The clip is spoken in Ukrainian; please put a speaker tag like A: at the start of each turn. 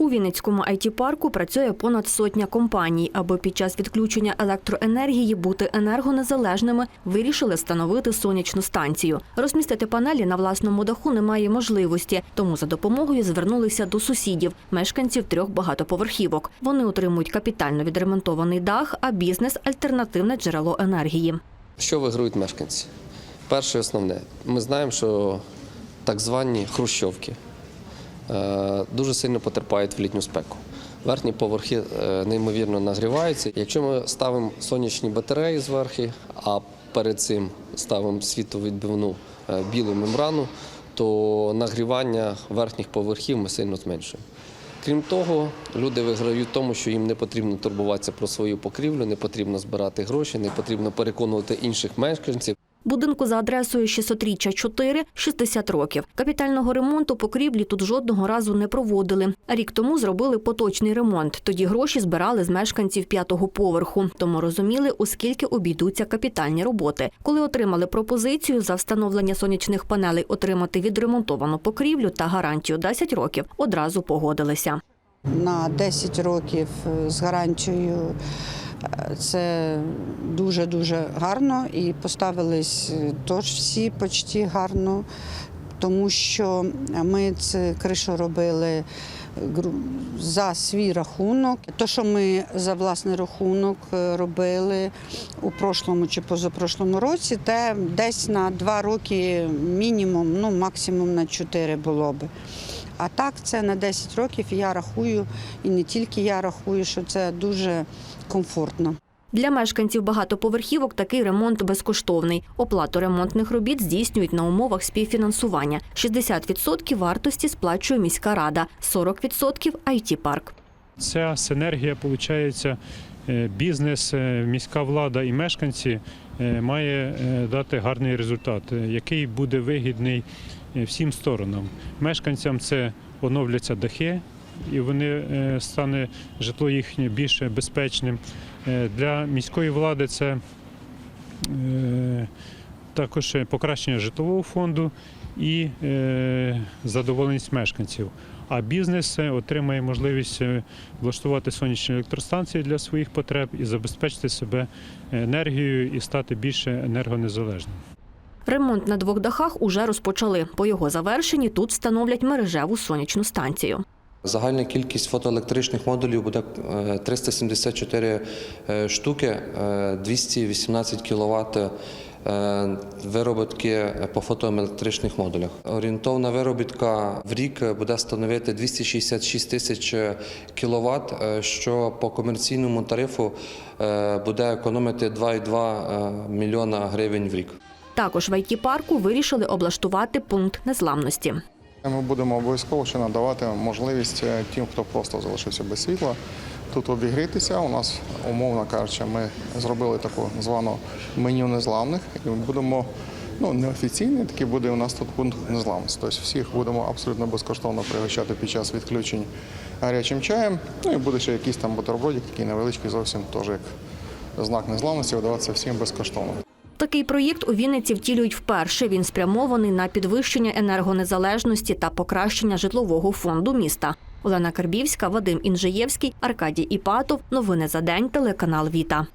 A: У Вінницькому it парку працює понад сотня компаній. Аби під час відключення електроенергії бути енергонезалежними, вирішили встановити сонячну станцію. Розмістити панелі на власному даху немає можливості, тому за допомогою звернулися до сусідів, мешканців трьох багатоповерхівок. Вони отримують капітально відремонтований дах, а бізнес альтернативне джерело енергії.
B: Що виграють мешканці? Перше основне, ми знаємо, що так звані хрущовки дуже сильно потерпають в літню спеку. Верхні поверхи е, неймовірно нагріваються. Якщо ми ставимо сонячні батареї зверху, а перед цим ставимо світовідбивну е, білу мембрану, то нагрівання верхніх поверхів ми сильно зменшуємо. Крім того, люди виграють тому, що їм не потрібно турбуватися про свою покрівлю, не потрібно збирати гроші, не потрібно переконувати інших мешканців.
A: Будинку за адресою 600-річчя 4 – 60 років. Капітального ремонту покрівлі тут жодного разу не проводили. Рік тому зробили поточний ремонт. Тоді гроші збирали з мешканців п'ятого поверху. Тому розуміли, у скільки обійдуться капітальні роботи. Коли отримали пропозицію за встановлення сонячних панелей отримати відремонтовану покрівлю та гарантію 10 років, одразу погодилися.
C: на 10 років е, з гарантією. Це дуже дуже гарно і поставились е, теж всі почти гарно, тому що ми цю кришу робили за свій рахунок. То, що ми за власний рахунок е, робили у прошлому чи позапрошлому році, те десь на два роки мінімум, ну максимум на чотири було би. А так це на 10 років я рахую, і не тільки я рахую, що це дуже комфортно.
A: Для мешканців багатоповерхівок такий ремонт безкоштовний. Оплату ремонтних робіт здійснюють на умовах співфінансування. 60% вартості сплачує міська рада, 40% – IT-парк.
D: Ця синергія, виходить, бізнес, е, міська влада і мешканці е, має е, дати гарний результат, е, який буде вигідний е, всім сторонам. Мешканцям це оновляться дахи, і вони е, стане житло їхнє більш безпечним. Е, Для міської влади це е, також покращення житлового фонду і е, задоволеність мешканців. А бізнес е, отримає можливість е, влаштувати сонячні електростанції для своїх потреб і забезпечити себе енергією і стати більше енергонезалежним.
A: Ремонт на двох дахах уже розпочали. По його завершенні тут встановлять мережеву сонячну станцію.
E: Загальна кількість фотоелектричних модулів буде е, 374 е, штуки, е, 218 кВт виробітки по фотоелектричних модулях. Орієнтовна виробітка в рік буде становити 266 тисяч кВт, що по комерційному тарифу е, буде економити 2,2 мільйона гривень в рік.
A: Також в IT-парку вирішили облаштувати пункт незламності.
F: Ми будемо обов'язково ще надавати можливість е, тим, хто просто залишився без світла, тут обігрітися. У нас, умовно кажучи, ми зробили таку звану меню незламних і будемо. Ну, неофіційний такий буде у нас тут пункт незламності. Тобто всіх будемо абсолютно безкоштовно пригощати під час відключень гарячим чаєм. Ну і буде ще якийсь там бутербродик, такий невеличкий, зовсім теж як знак незламності, видаватися всім безкоштовно.
A: Такий проєкт у Вінниці втілюють вперше. Він спрямований на підвищення енергонезалежності та покращення житлового фонду міста. Олена Карбівська, Вадим Інжиєвський, Аркадій Іпатов. Новини за день. Телеканал Віта.